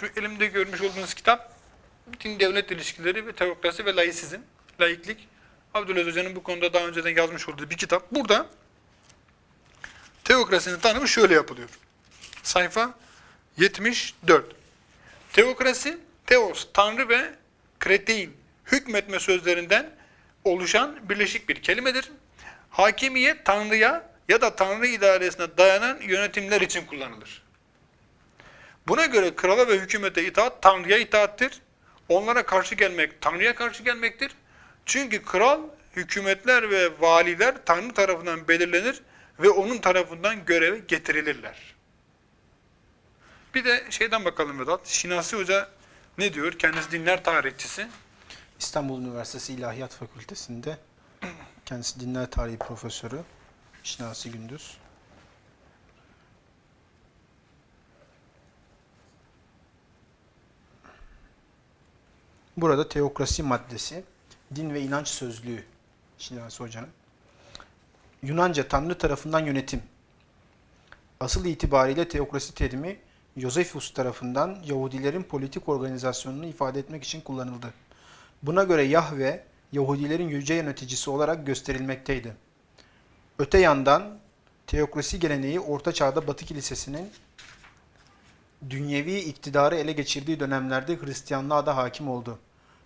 şu elimde görmüş olduğunuz kitap din devlet ilişkileri ve teokrasi ve laisizm, laiklik. Abdülaziz Hoca'nın bu konuda daha önceden yazmış olduğu bir kitap. Burada teokrasinin tanımı şöyle yapılıyor. Sayfa 74. Teokrasi, teos, tanrı ve kretein, hükmetme sözlerinden oluşan birleşik bir kelimedir. Hakimiyet tanrıya ya da tanrı idaresine dayanan yönetimler için kullanılır. Buna göre krala ve hükümete itaat tanrıya itaattir. Onlara karşı gelmek tanrıya karşı gelmektir. Çünkü kral, hükümetler ve valiler tanrı tarafından belirlenir ve onun tarafından göreve getirilirler. Bir de şeyden bakalım Vedat. Şinasi Hoca ne diyor? Kendisi dinler tarihçisi. İstanbul Üniversitesi İlahiyat Fakültesi'nde kendisi dinler tarihi profesörü Şinasi Gündüz. Burada teokrasi maddesi, din ve inanç sözlüğü Şinasi Hoca'nın. Yunanca Tanrı tarafından yönetim. Asıl itibariyle teokrasi terimi Josephus tarafından Yahudilerin politik organizasyonunu ifade etmek için kullanıldı. Buna göre Yahve, Yahudilerin yüce yöneticisi olarak gösterilmekteydi. Öte yandan teokrasi geleneği Orta Çağ'da Batı Kilisesi'nin dünyevi iktidarı ele geçirdiği dönemlerde Hristiyanlığa da hakim oldu.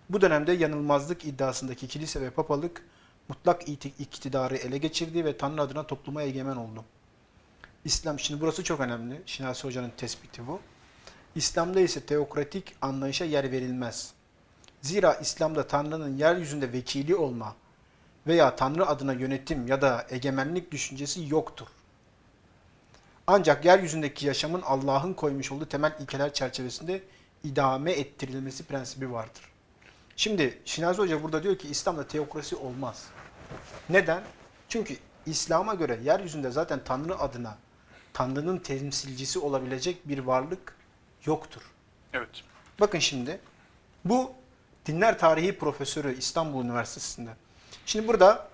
Bu dönemde yanılmazlık iddiasındaki kilise ve papalık mutlak iktidarı ele geçirdi ve Tanrı adına topluma egemen oldu. İslam, şimdi burası çok önemli. Şinasi Hoca'nın tespiti bu. İslam'da ise teokratik anlayışa yer verilmez. Zira İslam'da Tanrı'nın yeryüzünde vekili olma veya Tanrı adına yönetim ya da egemenlik düşüncesi yoktur. Ancak yeryüzündeki yaşamın Allah'ın koymuş olduğu temel ilkeler çerçevesinde idame ettirilmesi prensibi vardır. Şimdi Şinazi Hoca burada diyor ki İslam'da teokrasi olmaz. Neden? Çünkü İslam'a göre yeryüzünde zaten Tanrı adına Tanrı'nın temsilcisi olabilecek bir varlık yoktur. Evet. Bakın şimdi bu dinler tarihi profesörü İstanbul Üniversitesi'nde. Şimdi burada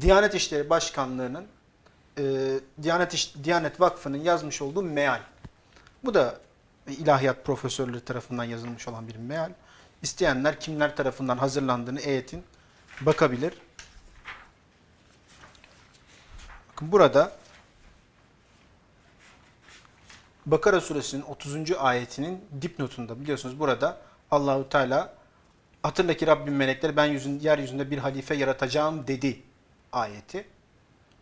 Diyanet İşleri Başkanlığı'nın e, Diyanet, İş- Diyanet Vakfı'nın yazmış olduğu meal. Bu da ilahiyat profesörleri tarafından yazılmış olan bir meal. İsteyenler kimler tarafından hazırlandığını eyetin bakabilir. Bakın burada Bakara suresinin 30. ayetinin dipnotunda biliyorsunuz burada Allahu Teala hatırla ki Rabbim melekler ben yüzün, yeryüzünde bir halife yaratacağım dedi ayeti.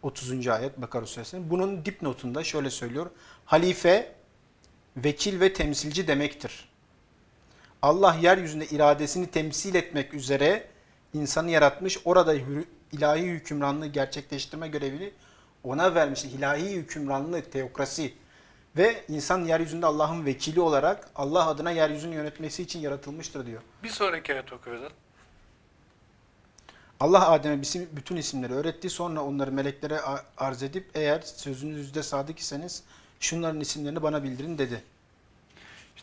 30. ayet Bakara suresinin. Bunun dipnotunda şöyle söylüyor. Halife vekil ve temsilci demektir. Allah yeryüzünde iradesini temsil etmek üzere insanı yaratmış. Orada ilahi hükümranlığı gerçekleştirme görevini ona vermiş. İlahi hükümranlığı, teokrasi ve insan yeryüzünde Allah'ın vekili olarak Allah adına yeryüzünü yönetmesi için yaratılmıştır diyor. Bir sonraki ayet oku Vedat. Allah Adem'e bütün isimleri öğretti. Sonra onları meleklere arz edip eğer sözünüzde sadık iseniz şunların isimlerini bana bildirin dedi.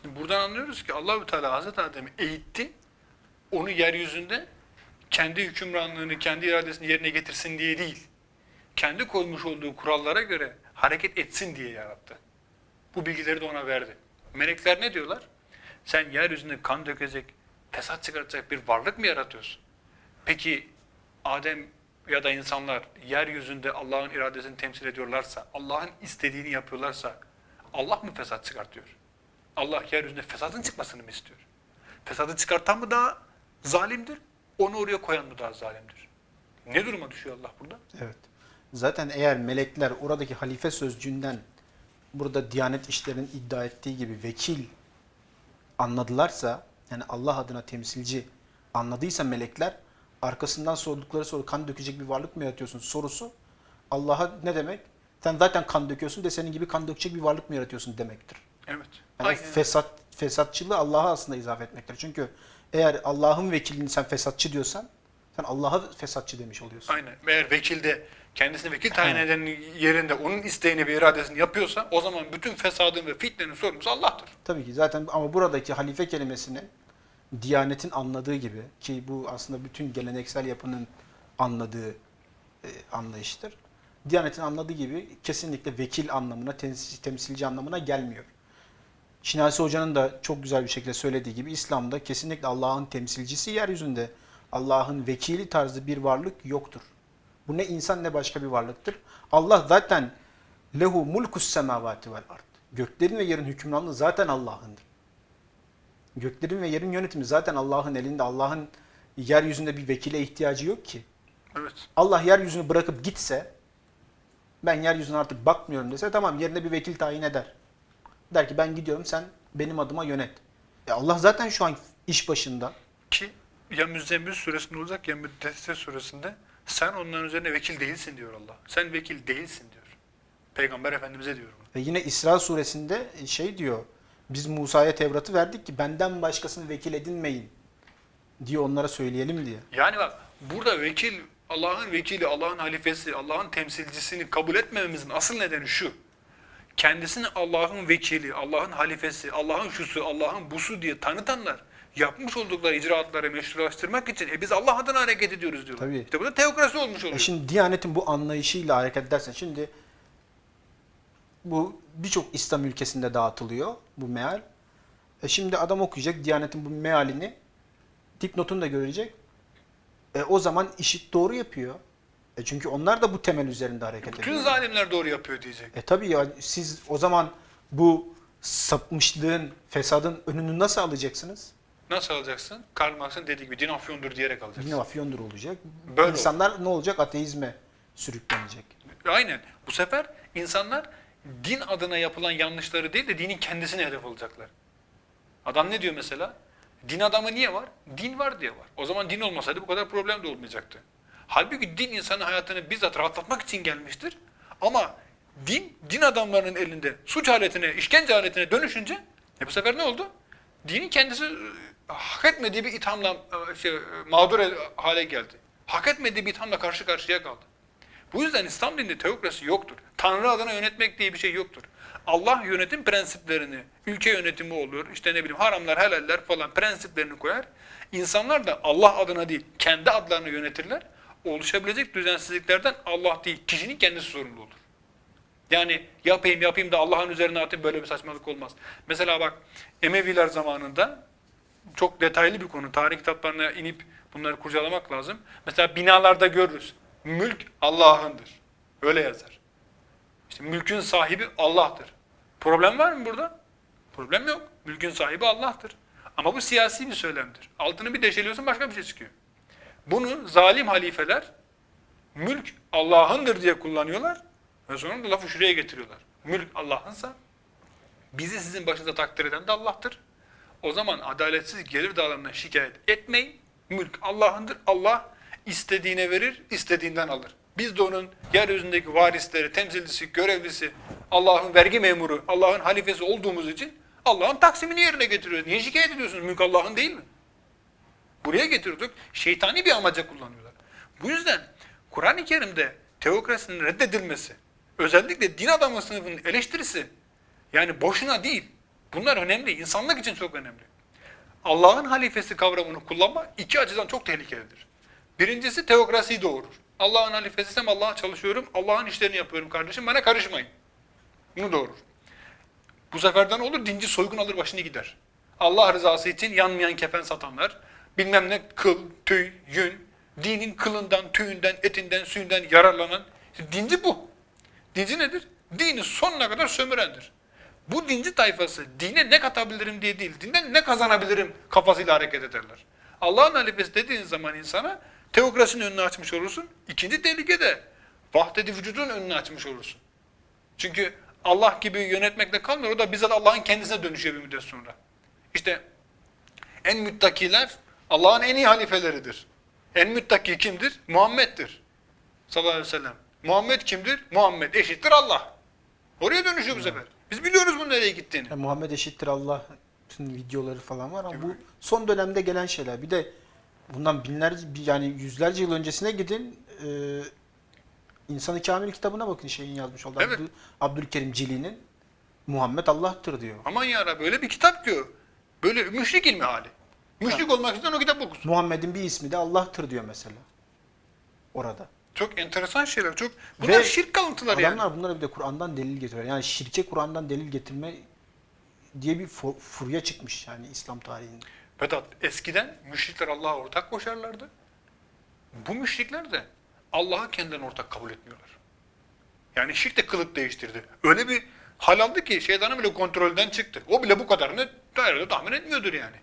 Şimdi buradan anlıyoruz ki Allahü Teala Hazreti Adem'i eğitti. Onu yeryüzünde kendi hükümranlığını, kendi iradesini yerine getirsin diye değil. Kendi koymuş olduğu kurallara göre hareket etsin diye yarattı. Bu bilgileri de ona verdi. Melekler ne diyorlar? Sen yeryüzünde kan dökecek, fesat çıkartacak bir varlık mı yaratıyorsun? Peki Adem ya da insanlar yeryüzünde Allah'ın iradesini temsil ediyorlarsa, Allah'ın istediğini yapıyorlarsa Allah mı fesat çıkartıyor? Allah yeryüzünde fesadın çıkmasını mı istiyor? Fesadı çıkartan mı daha zalimdir? Onu oraya koyan mı daha zalimdir? Ne duruma düşüyor Allah burada? Evet. Zaten eğer melekler oradaki halife sözcüğünden burada Diyanet işlerinin iddia ettiği gibi vekil anladılarsa yani Allah adına temsilci anladıysa melekler arkasından sordukları soru kan dökecek bir varlık mı yaratıyorsun sorusu Allah'a ne demek? Sen zaten kan döküyorsun de senin gibi kan dökecek bir varlık mı yaratıyorsun demektir. Evet. Yani Aynen. fesat fesatçılığı Allah'a aslında izafe etmektir. Çünkü eğer Allah'ın vekilini sen fesatçı diyorsan sen Allah'a fesatçı demiş oluyorsun. Aynen. Eğer vekil de kendisini vekil tayin edenin yerinde onun isteğini ve iradesini yapıyorsa o zaman bütün fesadın ve fitnenin sorumlusu Allah'tır. Tabii ki zaten ama buradaki halife kelimesini Diyanetin anladığı gibi ki bu aslında bütün geleneksel yapının anladığı e, anlayıştır. Diyanetin anladığı gibi kesinlikle vekil anlamına, temsil- temsilci anlamına gelmiyor. Şinasi Hoca'nın da çok güzel bir şekilde söylediği gibi İslam'da kesinlikle Allah'ın temsilcisi yeryüzünde Allah'ın vekili tarzı bir varlık yoktur. Bu ne insan ne başka bir varlıktır. Allah zaten lehu mulkus semavati vel ard. Göklerin ve yerin hükümranlığı zaten Allah'ındır. Göklerin ve yerin yönetimi zaten Allah'ın elinde. Allah'ın yeryüzünde bir vekile ihtiyacı yok ki. Evet. Allah yeryüzünü bırakıp gitse, ben yeryüzüne artık bakmıyorum dese tamam yerine bir vekil tayin eder. Der ki ben gidiyorum sen benim adıma yönet. E Allah zaten şu an iş başında. Ki ya Müzzemmil suresinde olacak ya Müddessir suresinde sen onların üzerine vekil değilsin diyor Allah. Sen vekil değilsin diyor. Peygamber Efendimiz'e diyor bunu. Ve yine İsra suresinde şey diyor. Biz Musa'ya Tevrat'ı verdik ki benden başkasını vekil edinmeyin diye onlara söyleyelim diye. Yani bak burada vekil, Allah'ın vekili, Allah'ın halifesi, Allah'ın temsilcisini kabul etmememizin asıl nedeni şu. Kendisini Allah'ın vekili, Allah'ın halifesi, Allah'ın şusu, Allah'ın busu diye tanıtanlar yapmış oldukları icraatları meşrulaştırmak için e biz Allah adına hareket ediyoruz diyorlar. Tabii. İşte bu da teokrasi olmuş oluyor. E şimdi Diyanet'in bu anlayışıyla hareket edersen şimdi bu birçok İslam ülkesinde dağıtılıyor bu meal. E şimdi adam okuyacak Diyanet'in bu mealini dipnotunu da görecek. E o zaman işit doğru yapıyor. E çünkü onlar da bu temel üzerinde hareket Bütün ediyor. zalimler doğru yapıyor diyecek. E tabii ya siz o zaman bu sapmışlığın, fesadın önünü nasıl alacaksınız? Nasıl alacaksın? Karl Marx'ın dediği gibi din afyondur diyerek alacaksın. Yine afyondur olacak. Böyle İnsanlar ne olacak? Ateizme sürüklenecek. Aynen. Bu sefer insanlar din adına yapılan yanlışları değil de dinin kendisine hedef alacaklar. Adam ne diyor mesela? Din adamı niye var? Din var diye var. O zaman din olmasaydı bu kadar problem de olmayacaktı. Halbuki din insanın hayatını bizzat rahatlatmak için gelmiştir. Ama din, din adamlarının elinde suç aletine, işkence aletine dönüşünce e bu sefer ne oldu? Dinin kendisi e, hak etmediği bir ithamla e, şey, e, mağdur hale geldi. Hak etmediği bir ithamla karşı karşıya kaldı. Bu yüzden İslam dininde teokrasi yoktur. Tanrı adına yönetmek diye bir şey yoktur. Allah yönetim prensiplerini, ülke yönetimi olur, işte ne bileyim haramlar, helaller falan prensiplerini koyar. İnsanlar da Allah adına değil, kendi adlarını yönetirler. Oluşabilecek düzensizliklerden Allah değil, kişinin kendisi sorumlu olur. Yani yapayım yapayım da Allah'ın üzerine atayım böyle bir saçmalık olmaz. Mesela bak Emeviler zamanında çok detaylı bir konu. Tarih kitaplarına inip bunları kurcalamak lazım. Mesela binalarda görürüz. Mülk Allah'ındır. Öyle yazar. İşte mülkün sahibi Allah'tır. Problem var mı burada? Problem yok. Mülkün sahibi Allah'tır. Ama bu siyasi bir söylemdir. Altını bir deşeliyorsun başka bir şey çıkıyor. Bunu zalim halifeler mülk Allah'ındır diye kullanıyorlar ve sonra da lafı şuraya getiriyorlar. Mülk Allah'ınsa bizi sizin başınıza takdir eden de Allah'tır. O zaman adaletsiz gelir dağılımından şikayet etmeyin. Mülk Allah'ındır. Allah istediğine verir, istediğinden alır. Biz de onun yeryüzündeki varisleri, temsilcisi, görevlisi, Allah'ın vergi memuru, Allah'ın halifesi olduğumuz için Allah'ın taksimini yerine getiriyoruz. Niye şikayet ediyorsunuz? Mülk Allah'ın değil mi? Buraya getirdik. Şeytani bir amaca kullanıyorlar. Bu yüzden Kur'an-ı Kerim'de teokrasinin reddedilmesi, özellikle din adamı sınıfının eleştirisi, yani boşuna değil. Bunlar önemli. insanlık için çok önemli. Allah'ın halifesi kavramını kullanma iki açıdan çok tehlikelidir. Birincisi teokrasiyi doğurur. Allah'ın halifesiysem Allah'a çalışıyorum, Allah'ın işlerini yapıyorum kardeşim, bana karışmayın. Bunu doğurur. Bu seferden olur, dinci soygun alır başını gider. Allah rızası için yanmayan kefen satanlar, bilmem ne kıl, tüy, yün, dinin kılından, tüyünden, etinden, suyundan yararlanan, dinci bu. Dinci nedir? Dini sonuna kadar sömürendir. Bu dinci tayfası dine ne katabilirim diye değil, dinden ne kazanabilirim kafasıyla hareket ederler. Allah'ın halifesi dediğin zaman insana teokrasinin önünü açmış olursun. İkinci tehlike de vahdedi vücudun önünü açmış olursun. Çünkü Allah gibi yönetmekle kalmıyor. O da bizzat Allah'ın kendisine dönüşüyor bir müddet sonra. İşte en müttakiler Allah'ın en iyi halifeleridir. En müttaki kimdir? Muhammed'dir. Sallallahu aleyhi ve sellem. Muhammed kimdir? Muhammed eşittir Allah. Oraya dönüşüyor bu sefer. Biz biliyoruz bunun nereye gittiğini. Ya Muhammed eşittir Allah'ın videoları falan var ama bu son dönemde gelen şeyler. Bir de bundan binlerce yani yüzlerce yıl öncesine gidin. E, İnsanı Kamil kitabına bakın şeyin yazmış olduğu Evet. Abdül- Abdülkerim Cili'nin Muhammed Allah'tır diyor. Aman ya böyle bir kitap diyor. Böyle müşrik ilmi hali. Müşrik olmak isteyen o kitap okusun. Muhammed'in bir ismi de Allah'tır diyor mesela. Orada. Çok enteresan şeyler. Çok Bunlar Ve şirk kalıntıları yani. Adamlar bunlara bir de Kur'an'dan delil getiriyor. Yani şirke Kur'an'dan delil getirme diye bir fu- furya çıkmış yani İslam tarihinde. Vedat eskiden müşrikler Allah'a ortak koşarlardı. Bu müşrikler de Allah'ı kendilerine ortak kabul etmiyorlar. Yani şirk de kılık değiştirdi. Öyle bir hal aldı ki şeytanın bile kontrolden çıktı. O bile bu kadarını dairede tahmin etmiyordur yani.